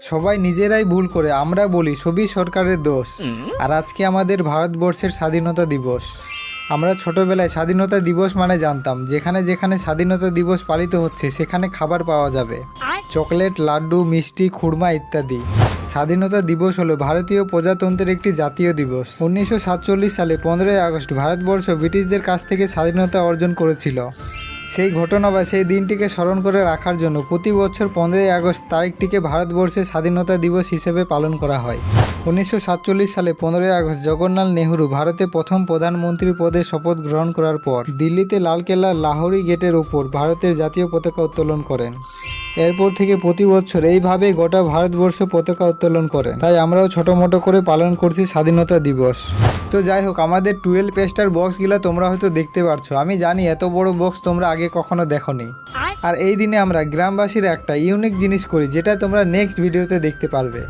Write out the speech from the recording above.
সবাই নিজেরাই ভুল করে আমরা বলি সবই সরকারের দোষ। আর আজকে আমাদের ভারতবর্ষের স্বাধীনতা দিবস। আমরা ছোটবেলায় স্বাধীনতা দিবস মানে জানতাম যেখানে যেখানে স্বাধীনতা দিবস পালিত হচ্ছে সেখানে খাবার পাওয়া যাবে। চকলেট লাড্ডু মিষ্টি খুরমা ইত্যাদি। স্বাধীনতা দিবস হলো ভারতীয় প্রজাতন্ত্রের একটি জাতীয় দিবস। উনিশশো সাতচল্লিশ সালে পনেরোই আগস্ট ভারতবর্ষ ব্রিটিশদের কাছ থেকে স্বাধীনতা অর্জন করেছিল। সেই ঘটনা বা সেই দিনটিকে স্মরণ করে রাখার জন্য প্রতি বছর পনেরোই আগস্ট তারিখটিকে ভারতবর্ষের স্বাধীনতা দিবস হিসেবে পালন করা হয়। উনিশশো সাতচল্লিশ সালে পনেরোই আগস্ট জগন্নাথ নেহরু ভারতে প্রথম প্রধানমন্ত্রী পদে শপথ গ্রহণ করার পর দিল্লিতে লালকেল্লার লাহোরি গেটের উপর ভারতের জাতীয় পতাকা উত্তোলন করেন। এরপর থেকে প্রতি বছর এইভাবে গোটা ভারতবর্ষ পতাকা উত্তোলন করে তাই আমরাও ছোট মোটো করে পালন করছি স্বাধীনতা দিবস। তো যাই হোক আমাদের টুয়েলভ পেস্টার বক্সগুলো তোমরা হয়তো দেখতে পারছ। আমি জানি এত বড় বক্স তোমরা আগে কখনো দেখোনি। আর? এই দিনে আমরা গ্রামবাসীর একটা ইউনিক জিনিস করি যেটা তোমরা নেক্সট ভিডিওতে দেখতে পারবে।